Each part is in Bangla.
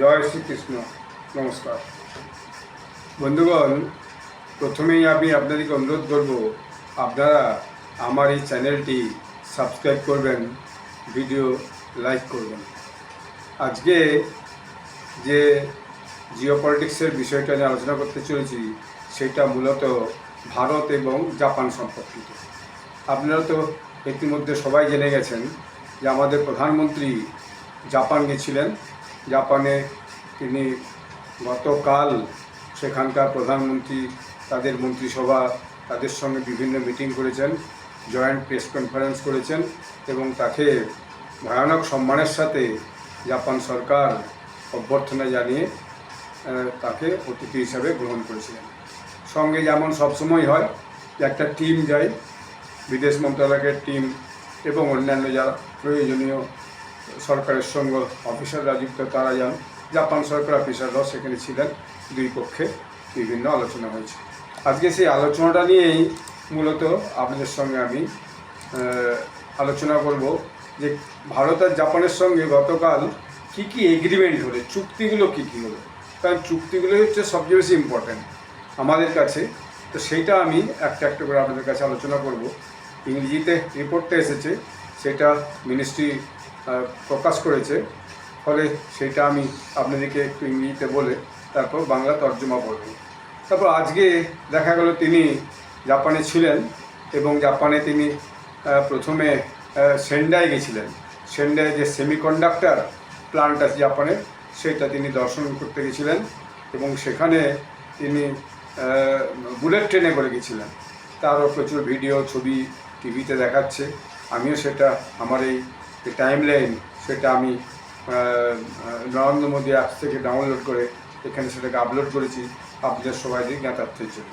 জয় শ্রীকৃষ্ণ। নমস্কার। বন্ধুগণ, প্রথমেই আমি আপনাদেরকে অনুরোধ করব, আপনারা আমার এই চ্যানেলটি সাবস্ক্রাইব করবেন, ভিডিও লাইক করবেন। আজকে যে জিও পলিটিক্সের বিষয়টা নিয়ে আলোচনা করতে চলেছি, সেটা মূলত ভারত এবং জাপান সম্পর্কিত। আপনারা তো ইতিমধ্যে সবাই জেনে গেছেন যে আমাদের প্রধানমন্ত্রী জাপান গেছিলেন। জাপানে তিনি গতকাল সেখানকার প্রধানমন্ত্রী, তাদের মন্ত্রিসভা, তাদের সঙ্গে বিভিন্ন মিটিং করেছেন, জয়েন্ট প্রেস কনফারেন্স করেছেন এবং তাকে ভয়ানক সম্মানের সাথে জাপান সরকার অভ্যর্থনা জানিয়ে তাকে অতিথি হিসাবে গ্রহণ করেছিলেন। সঙ্গে যেমন সবসময় হয় যে একটা টিম যায়, বিদেশ মন্ত্রণালয়ের টিম এবং অন্যান্য যারা প্রয়োজনীয় সরকারের সঙ্গে অফিসাররা যুক্ত তারা যান জাপান সরকার অফিসাররাও সেখানে ছিলেন। দুই পক্ষে বিভিন্ন আলোচনা হয়েছে। আজকে সেই আলোচনাটা নিয়েই মূলত আপনাদের সঙ্গে আমি আলোচনা করব যে ভারত আর জাপানের সঙ্গে গতকাল কী কী এগ্রিমেন্ট হলো, চুক্তিগুলো কী কী হলো। কারণ চুক্তিগুলো হচ্ছে সবচেয়ে বেশি ইম্পর্ট্যান্ট আমাদের কাছে। তো সেইটা আমি একটা একটা করে আপনাদের কাছে আলোচনা করব। ইংরেজিতে রিপোর্টটা এসেছে, সেটা মিনিস্ট্রি প্রকাশ করেছে। ফলে সেটা আমি আপনাদেরকে একটু ইংরেজিতে বলে তারপর বাংলা তর্জমা করব তারপর আজকে দেখা গেল তিনি জাপানে ছিলেন এবং জাপানে তিনি প্রথমে সেন্ডায় গেছিলেন। সেন্ডায় যে সেমিকন্ডাক্টর প্লান্ট আছে জাপানের সেটা তিনি দর্শন করতে গেছিলেন এবং সেখানে তিনি বুলেট ট্রেনে করে গেছিলেন। তারও প্রচুর ভিডিও ছবি টিভিতে দেখাচ্ছে। আমিও সেটা, আমার এই টাইম লাইন সেটা আমি নরেন্দ্র মোদী অ্যাপস থেকে ডাউনলোড করে এখানে সেটাকে আপলোড করেছি। আপনাদের সবাই দিক জ্ঞাতার্থের জন্য।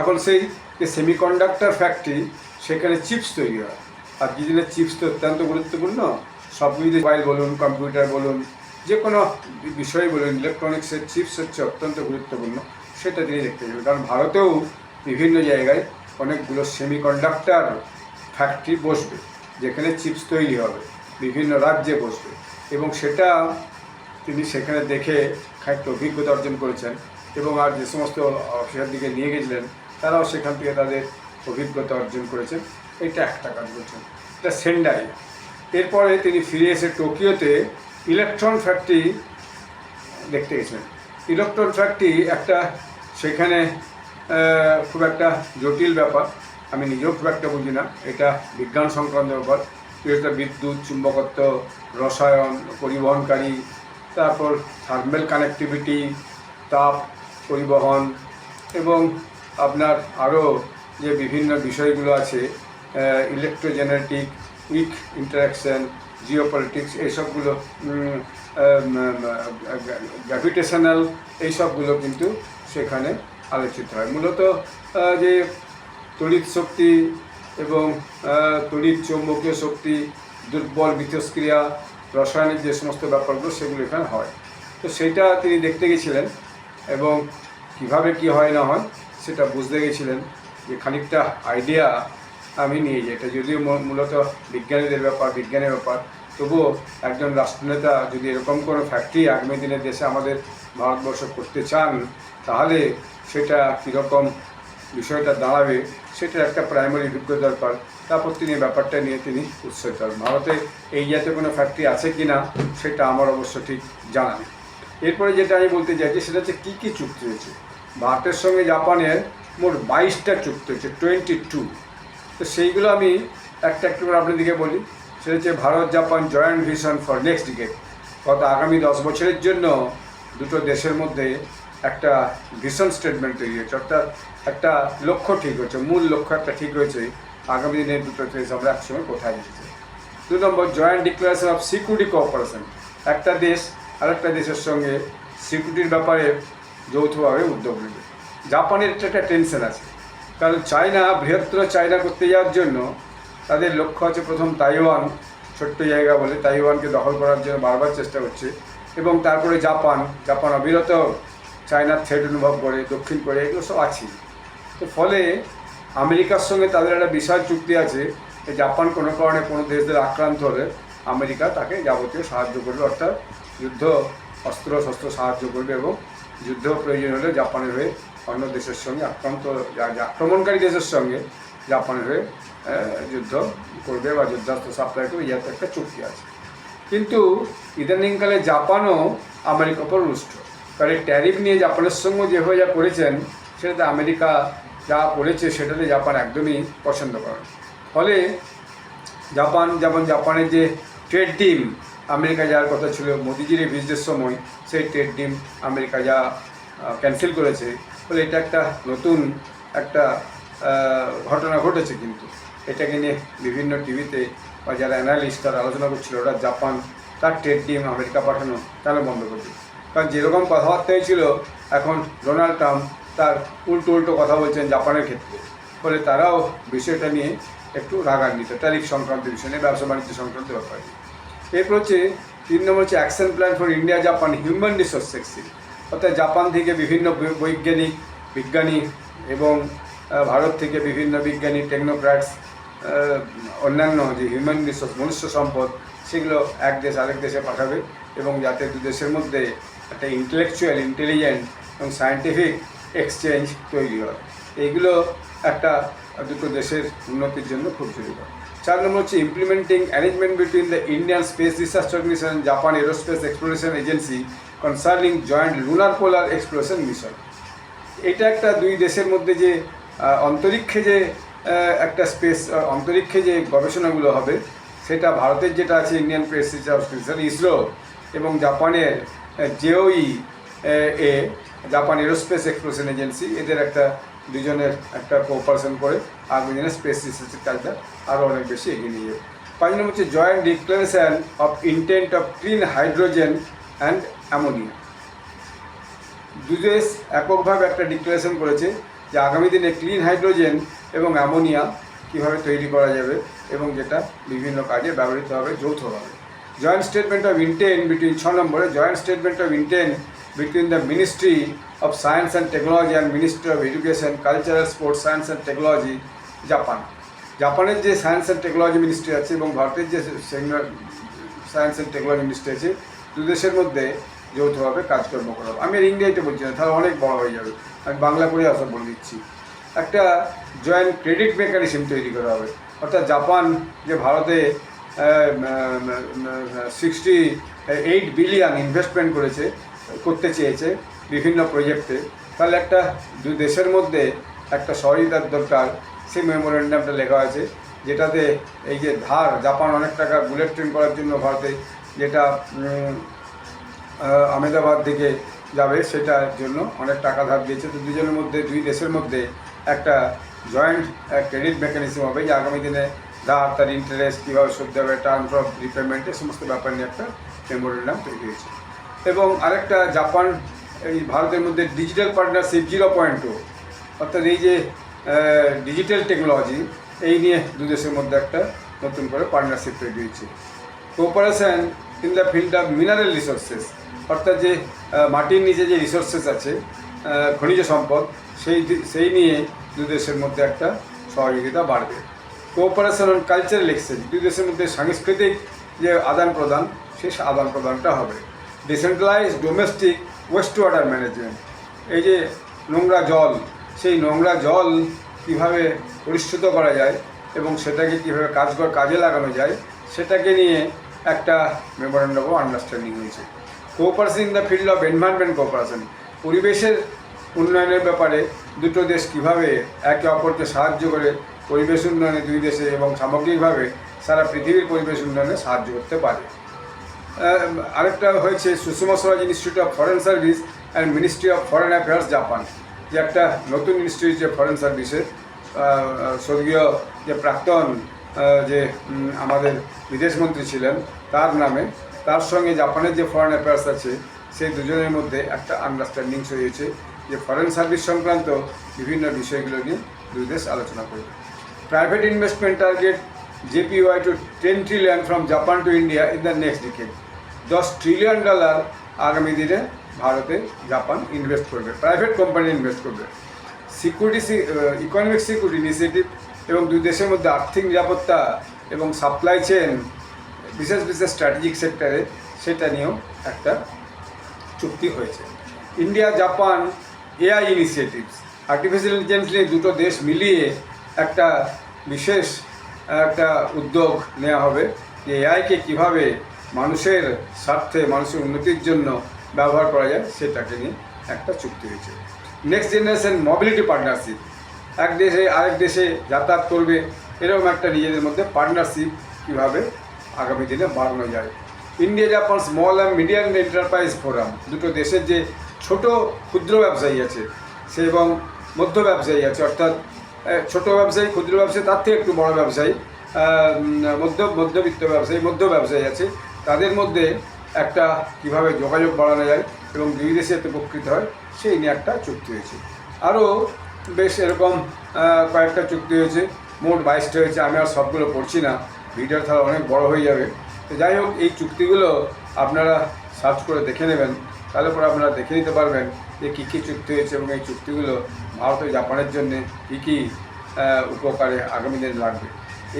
এখন সেই যে সেমিকন্ডাক্টর ফ্যাক্টরি সেখানে চিপস তৈরি হয়। আর দিনের চিপস তো অত্যন্ত গুরুত্বপূর্ণ। সব কিছু মোবাইল বলুন কম্পিউটার বলুন, যে কোনো বিষয় বলুন ইলেকট্রনিক্সের চিপস হচ্ছে অত্যন্ত গুরুত্বপূর্ণ। সেটা তিনি দেখতে যাবেন কারণ ভারতেও বিভিন্ন জায়গায় অনেকগুলো সেমিকন্ডাক্টর ফ্যাক্টরি বসবে। যেখানে চিপস তৈরি হবে, বিভিন্ন রাজ্যে বসবে। এবং সেটা তিনি সেখানে দেখে খানিকটা অভিজ্ঞতা অর্জন করেছেন এবং আর যে সমস্ত অফিসার দিকে নিয়ে গেছিলেন, তারাও সেখান থেকে তাদের অভিজ্ঞতা অর্জন করেছেন। এটা একটা কাজ করছেন এটা সেন্ডাই এরপরে তিনি ফিরে এসে টোকিওতে ইলেকট্রন ফ্যাক্টরি দেখতে গেছিলেন। ইলেকট্রন ফ্যাক্টরি একটা সেখানে খুব একটা জটিল ব্যাপার। আমি নিজেও খুব একটা বুঝি না। এটা বিজ্ঞান সংক্রান্ত ব্যাপার। এটা বিদ্যুৎ, চুম্বকত্ব, রসায়ন, পরিবহনকারী, তারপর থার্মেল কানেক্টিভিটি তাপ পরিবহন এবং আপনার আরও যে বিভিন্ন বিষয়গুলো আছে ইলেকট্রোজেনেটিক উইক ইন্টারাকশন জিওপলিটিক্স এইসবগুলো গ্র্যাভিটেশনাল এইসবগুলো কিন্তু সেখানে আলোচিত হয়। মূলত যে তড়িৎ শক্তি এবং তড়িৎ চৌম্বকীয় শক্তি, দুর্বল বিথস্ক্রিয়া রাসায়নিক যে সমস্ত ব্যাপারগুলো সেগুলো এখানে হয়। তো সেইটা তিনি দেখতে গেছিলেন এবং কীভাবে কি হয় না হয় সেটা বুঝতে গেছিলেন যে খানিকটা আইডিয়া আমি নিয়ে যাই। এটা যদিও মূলত বিজ্ঞানীদের ব্যাপার, বিজ্ঞানের ব্যাপার। তবুও একজন রাষ্ট্রনেতা যদি এরকম কোনো ফ্যাক্টরি আগামী দিনের দেশে আমাদের ভারতবর্ষ করতে চান, তাহলে সেটা কীরকম বিষয়টা দাঁড়াবে সেটার একটা প্রাইমারি অভিজ্ঞতা দরকার। তারপর তিনি ব্যাপারটা নিয়ে তিনি উৎসাহিত হন ভারতে এই জাতীয় কোনো ফ্যাক্টরি আছে কি না সেটা আমার অবশ্য ঠিক জানা নেই। এরপরে যেটা আমি বলতে চাইছি, সেটা হচ্ছে কী কী চুক্তি হয়েছে? ভারতের সঙ্গে জাপানের মোট বাইশটা চুক্তি হয়েছে টোয়েন্টি টু তো সেইগুলো আমি একটা একটু করে আপনাদেরকে বলি। সেটা হচ্ছে Bharat Japan joint vision for next decade গত আগামী দশ বছরের জন্য দুটো দেশের মধ্যে একটা ভিশন স্টেটমেন্ট তৈরি হয়েছে। অর্থাৎ একটা লক্ষ্য ঠিক হয়েছে মূল লক্ষ্য একটা ঠিক হয়েছে আগামী দিনে দুটো দেশ আমরা একসঙ্গে কোথায় যেতে দু নম্বর joint declaration of security cooperation একটা দেশ আরেকটা দেশের সঙ্গে সিকিউরিটির ব্যাপারে যৌথভাবে উদ্যোগ নেবে। জাপানের একটা একটা টেনশন আছে। কারণ চায়না, বৃহত্তর চায়না করতে যাওয়ার জন্য তাদের লক্ষ্য আছে প্রথম তাইওয়ান, ছোট্ট জায়গা বলে তাইওয়ানকে দখল করার জন্য বারবার চেষ্টা করছে। এবং তারপরে জাপান জাপান অবিরত চায়নার থ্রেড অনুভব করে, দক্ষিণ কোরিয়া, এগুলো সব আছে। তো ফলে আমেরিকার সঙ্গে তাদের একটা বিশাল চুক্তি আছে যে জাপান কোনো কারণে কোনো দেশদের আক্রান্ত হলে আমেরিকা তাকে যাবতীয় সাহায্য করবে, অর্থাৎ যুদ্ধ, অস্ত্র, শস্ত্র সাহায্য করবে এবং যুদ্ধ প্রয়োজন হলে জাপানের হয়ে অন্য দেশের সঙ্গে আক্রান্ত আক্রমণকারী দেশের সঙ্গে জাপানের হয়ে যুদ্ধ করবে বা যুদ্ধাস্ত্র সাপ্লাই করবে, ইয়াতে একটা চুক্তি আছে। কিন্তু ইদানিংকালে জাপানও আমেরিকার উপর রুষ্ট। কারণ ট্যারিফ নিয়ে জাপানের সঙ্গে যেভাবে যা করেছেন সেটাতে আমেরিকা যা করেছে সেটাতে জাপান একদমই পছন্দ করে ফলে জাপান, যেমন জাপানের যে ট্রেড ডিম আমেরিকা যাওয়ার কথা ছিল, মোদিজির এই ভিজিটের সময় সেই ট্রেড ডিম আমেরিকা যা ক্যান্সেল করেছে, ফলে এটা একটা নতুন একটা ঘটনা ঘটেছে কিন্তু। এটাকে নিয়ে বিভিন্ন টিভিতে বা যারা অ্যানালিস্ট তারা আলোচনা করছিল, ওরা জাপান তার ট্রেড ডিম আমেরিকা পাঠানো তাহলে বন্ধ করবে কারণ যেরকম কথাবার্তা হয়েছিল এখন ডোনাল্ড ট্রাম্প তার উল্টো উল্টো কথা বলছেন জাপানের ক্ষেত্রে। ফলে তারাও বিষয়টা নিয়ে একটু রাগান্বিত ট্যারিফ সংক্রান্ত বিষয় নিয়ে, ব্যবসা বাণিজ্য সংক্রান্ত ব্যাপার এরপর হচ্ছে, তিন নম্বর হচ্ছে action plan for India Japan human resource sexy অর্থাৎ জাপান থেকে বিভিন্ন বৈজ্ঞানিক, বিজ্ঞানী এবং ভারত থেকে বিভিন্ন বিজ্ঞানী টেকনোক্র্যাটস অন্যান্য যে হিউম্যান রিসোর্স মনুষ্য সম্পদ, সেগুলো এক দেশ আরেক দেশে পাঠাবে এবং যাতে দু দেশের মধ্যে একটা ইন্টেলেকচুয়াল ইন্টেলিজেন্ট এবং সায়েন্টিফিক এক্সচেঞ্জ তৈরি হয়। এইগুলো একটা দুটো দেশের উন্নতির জন্য খুব জরুরি। চার নম্বর হচ্ছে implementing arrangement between the Indian space research organisation Japan aerospace exploration agency concerning joint lunar polar exploration mission এটা একটা দুই দেশের মধ্যে যে অন্তরিক্ষে যে একটা স্পেস অন্তরিক্ষে যে গবেষণাগুলো হবে, সেটা ভারতের যেটা আছে Indian space research organisation ISRO এবং জাপানের জেওই এ জাপান এরোস্পেস এক্সপ্লোরেশন এজেন্সি, এদের একটা দুজনের একটা কোঅপারেশন করে আগামী দিনে স্পেস রিসার্চের কাজটা আরও অনেক বেশি এগিয়ে নিয়ে যাবে। পাঁচ নম্বর হচ্ছে joint declaration of intent of clean hydrogen and ammonia দুদেশ এককভাবে একটা ডিক্লারেশন করেছে যে আগামী দিনে ক্লিন হাইড্রোজেন এবং অ্যামোনিয়া কীভাবে তৈরি করা যাবে এবং যেটা বিভিন্ন কাজে ব্যবহৃত হবে যৌথভাবে। Joint statement of intent between ছ নম্বরে joint statement of intent between the ministry of science and technology and ministry of education cultural sports science and technology Japan জাপানের যে সায়েন্স অ্যান্ড টেকনোলজি মিনিস্ট্রি আছে এবং ভারতের যে সায়েন্স অ্যান্ড টেকনোলজি মিনিস্ট্রি আছে দু দেশের মধ্যে যৌথভাবে কাজকর্ম করা হবে। আমি আর ইংরেজিতে বলছি না, তাহলে অনেক বড় হয়ে যাবে। আমি বাংলা করে আসা বলে দিচ্ছি। একটা জয়েন্ট ক্রেডিট মেকানিজম তৈরি করা হবে। অর্থাৎ জাপান যে ভারতে সিক্সটি এইট বিলিয়ন ইনভেস্টমেন্ট করেছে করতে চেয়েছে বিভিন্ন প্রজেক্টে তাহলে একটা দুই দেশের মধ্যে একটা সহযোগিতার দরকার, সেই মেমোরেন্ডামটা লেখা আছে, যেটাতে এই যে ধার, জাপান অনেক টাকা বুলেট ট্রেন করার জন্য ভারতে যেটা আহমেদাবাদ দিকে যাবে, সেটার জন্য অনেক টাকা ধার দিয়েছে। তো দুজনের মধ্যে, দুই দেশের মধ্যে একটা জয়েন্ট ক্রেডিট মেকানিজম হবে যে আগামী দিনে ধার, তার ইন্টারেস্ট কীভাবে শোধ দেবে টার্মস অফ রিপেমেন্ট এই সমস্ত ব্যাপার নিয়ে একটা মেমোরেন্ডাম তৈরি হয়েছে। এবং আরেকটা জাপান, এই ভারতের মধ্যে digital partnership zero point two অর্থাৎ এই যে ডিজিটাল টেকনোলজি এই নিয়ে দু দেশের মধ্যে একটা নতুন করে পার্টনারশিপ তৈরি হয়েছে। Cooperation in the field of mineral resources অর্থাৎ যে মাটির নিচে যে রিসোর্সেস আছে খনিজ সম্পদ, সেই সেই নিয়ে দু দেশের মধ্যে একটা সহযোগিতা বাড়বে। কোঅপারেশন অন কালচারাল এক্সচেঞ্জ দুই দেশের মধ্যে সাংস্কৃতিক যে আদান প্রদান সেই আদান প্রদানটা হবে। Decentralise domestic waste water management এই যে নোংরা জল, সেই নোংরা জল কীভাবে পরিশ্রুত করা যায় এবং সেটাকে কীভাবে কাজকর কাজে লাগানো যায়, সেটাকে নিয়ে একটা মেমোরেন্ডাম অফ আন্ডারস্ট্যান্ডিং হয়েছে। Cooperation in the field of environment cooperation পরিবেশের উন্নয়নের ব্যাপারে দুটো দেশ কীভাবে একে অপরকে সাহায্য করে পরিবেশ উন্নয়নে দুই দেশে এবং সামগ্রিকভাবে সারা পৃথিবীর পরিবেশ উন্নয়নে সাহায্য করতে পারে। আরেকটা হয়েছে Sushma Swaraj institute of foreign service and ministry of foreign affairs Japan যে একটা নতুন ইনস্টিটিউট যে ফরেন সার্ভিসের স্বর্গীয় যে প্রাক্তন যে আমাদের বিদেশমন্ত্রী ছিলেন, তার নামে, তার সঙ্গে জাপানের যে ফরেন অ্যাফেয়ার্স আছে, সেই দুজনের মধ্যে একটা আন্ডারস্ট্যান্ডিং হয়েছে যে ফরেন সার্ভিস সংক্রান্ত বিভিন্ন বিষয়গুলো নিয়ে দুই দেশ আলোচনা করবে। Private investment target JPY two ten trillion from Japan to India in the next decade দশ ট্রিলিয়ন ডলার আগামী দিনে ভারতে জাপান ইনভেস্ট করবে প্রাইভেট কোম্পানি ইনভেস্ট করবে। সিকিউরিটি ইকোনমিক সিকিউরিটি ইনিশিয়েটিভ এবং দুই দেশের মধ্যে আর্থিক নিরাপত্তা এবং সাপ্লাই চেন বিশেষ বিশেষ স্ট্র্যাটেজিক সেক্টরে সেটা নিয়েও একটা চুক্তি হয়েছে। India Japan AI initiatives artificial intelligence নিয়ে দুটো দেশ মিলিয়ে একটা বিশেষ, একটা উদ্যোগ নেওয়া হবে যে এআইকে কীভাবে মানুষের স্বার্থে, মানুষের উন্নতির জন্য ব্যবহার করা যায়, সেটাকে নিয়ে একটা চুক্তি হয়েছে। নেক্সট জেনারেশন মোবিলিটি পার্টনারশিপ এক দেশে আরেক দেশে যাতায়াত করবে, এরকম একটা নিজেদের মধ্যে পার্টনারশিপ কীভাবে আগামী দিনে বাড়ানো যায়। India Japan small and medium enterprise forum দুটো দেশের যে ছোট ক্ষুদ্র ব্যবসায়ী আছে, সে এবং মধ্য ব্যবসায়ী আছে, অর্থাৎ ছোট ব্যবসায়ী, ক্ষুদ্র ব্যবসায়ী, তার থেকে একটু বড় ব্যবসায়ী মধ্য, মধ্যবিত্ত ব্যবসায়ী, মধ্য ব্যবসায়ী আছে তাদের মধ্যে একটা কীভাবে যোগাযোগ বাড়ানো যায় এবং দুই দেশে এতে উপকৃত হয়, সেই নিয়ে একটা চুক্তি হয়েছে। আরও বেশ এরকম কয়েকটা চুক্তি হয়েছে। মোট বাইশটা হয়েছে, আমি আর সবগুলো পড়ছি না। ভিডিও তাহলে অনেক বড় হয়ে যাবে। তো যাই হোক, এই চুক্তিগুলো আপনারা সার্চ করে দেখে নেবেন। তাহলে পরে আপনারা দেখে নিতে পারবেন যে কী কী চুক্তি হয়েছে এবং এই চুক্তিগুলো ভারত ও জাপানের জন্য কী কী উপকারে আগামী দিনে লাগবে।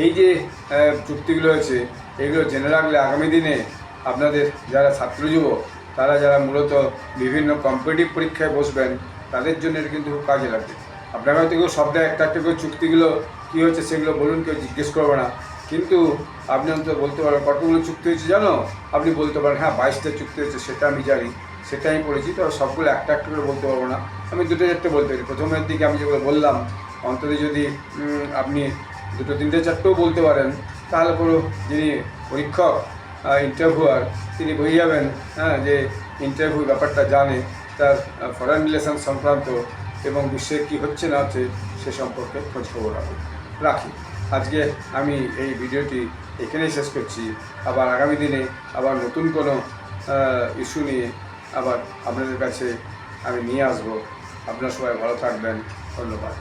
এই যে চুক্তিগুলো হয়েছে এগুলো জেনে রাখলে আগামী দিনে আপনাদের যারা ছাত্র যুবক তারা যারা মূলত বিভিন্ন কম্পিটিটিভ পরীক্ষায় বসবেন, তাদের জন্য এটা কিন্তু খুব কাজে লাগবে। আপনার হয়তো কেউ শব্দে একটা একটা করে চুক্তিগুলো কী হচ্ছে সেগুলো বলুন, কেউ জিজ্ঞেস করবে না। কিন্তু আপনি অন্তত বলতে পারেন, কতগুলো চুক্তি হয়েছে জানো? আপনি বলতে পারেন হ্যাঁ বাইশটা চুক্তি হয়েছে, সেটা আমি জানি, সেটা আমি পড়েছি, তবে সবগুলো একটা একটা করে বলতে পারব না। আমি দুটো চারটে বলতে পারি। প্রথমের দিকে আমি যেগুলো বললাম, অন্তত যদি আপনি দুটো, তিনটে, চারটেও বলতে পারেন তাহলে পুরো যিনি পরীক্ষক ইন্টারভিউয়ার তিনি বুঝে যাবেন হ্যাঁ যে ইন্টারভিউ ব্যাপারটা জানে, তার ফরেন রিলেশন সংক্রান্ত এবং বিশ্বে কী হচ্ছে না হচ্ছে সে সম্পর্কে খোঁজখবর রাখি রাখি। আজকে আমি এই ভিডিওটি এখানেই শেষ করছি। আবার আগামী দিনে আবার নতুন কোনো ইস্যু নিয়ে আবার আপনাদের কাছে আমি নিয়ে আসব। আপনারা সবাই ভালো থাকবেন। ধন্যবাদ।